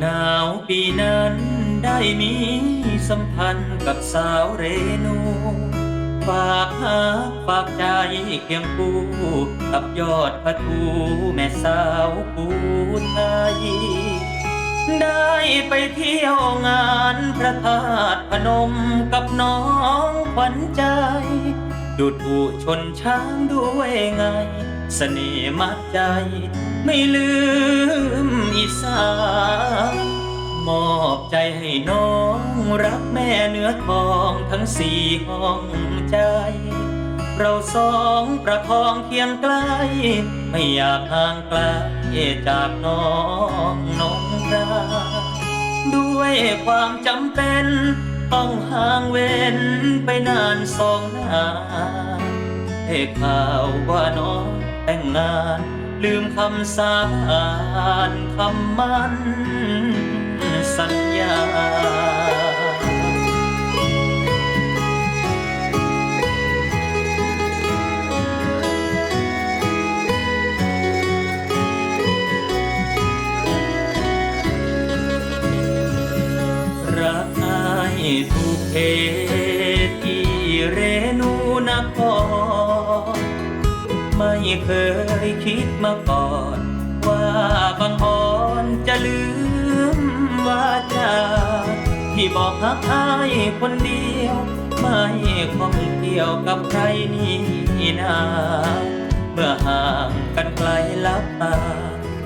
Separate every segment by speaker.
Speaker 1: หนาวปีนั้นได้มีสัมพันธ์กับสาวเรนู ฝากหาฝากใจเคียงคู่กับยอดพระทูแม่สาวผู้ไทย ได้ไปเที่ยวงานพระธาตุพนมกับน้องขวัญใจดูถูกชนช้างด้วยไง เสน่ห์มัดใจ ไม่ลืมอีสานมอบใจให้น้องรักแม่เนื้อทองทั้งสี่ห้องใจ เราสองประคองเคียงใกล้ ไม่อยากห่างไกลจากน้องน้องราด้วยความจำเป็น ต้องห่างเว้นไปนานสองนานให้ข่าวว่าน้องแต่งงาน ลืมคำสาบานคำมั่นสัญญา รักอายถูกเทที่เร เคยคิดมาก่อน ว่าบางอ่อนจะลืมว่าจาที่บอกหักอายคนเดียว ไม่ของเกี่ยวกับใครนี่นาเมื่อห่างกันไกลลับตา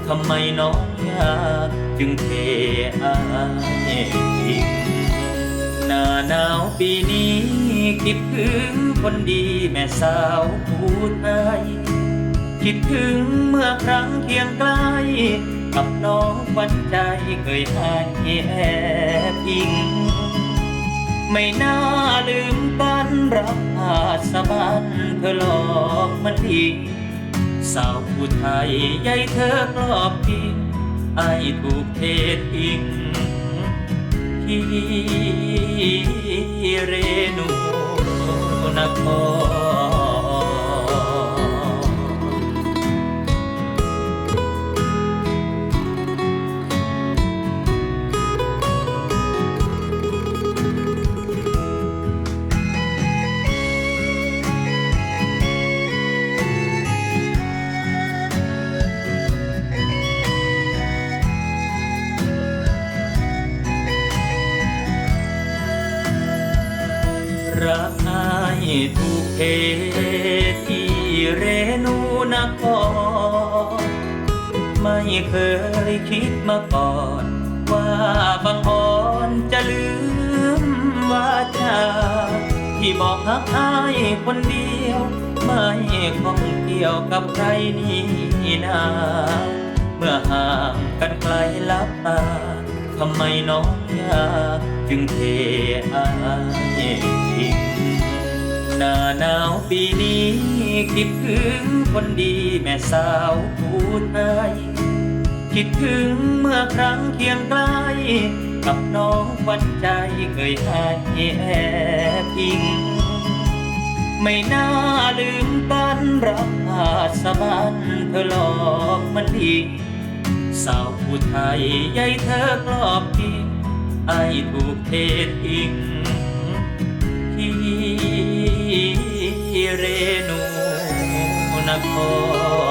Speaker 1: ทำไมน้องยาจึงเทอายทิ้งหน้าหนาวปีนี้คิดถึงคนดีแม่สาวผู้ไทย คิดถึงเมื่อครั้งเคียงใกล้กับน้องวัญใจเคยหายแอบอิง ไม่น่าลืมกันรับอาสะบันเธอหลอกมันอีกสาวผู้ไทยใหญ่เธอกรอบทิ้งไอายถูกเททิ้งที่เรนูนคร รักอายถูกเทที่เรนูนครไม่เคยคิดมาก่อน ว่าบางอ่อนจะลืมว่าจาที่บอกหักอายคนเดียว ไม่ข้องเกี่ยวกับใครนี่นาเมื่อห่างกันไกลลับตาทำไมน้องยาจึงเทอาย หนาวปีนี้คิดถึงคนดีแม่สาวผู้ไทยคิดถึงเมื่อครั้งเคียงใกล้กับน้องวัญใจเคยหายแอบอิง ไม่น่าลืมกันรับอาสะบันเธอหลอกมันอีกสาวผู้ไทยใหญ่เธอกรอบทิ้งไอถูกเททิ้ง นคร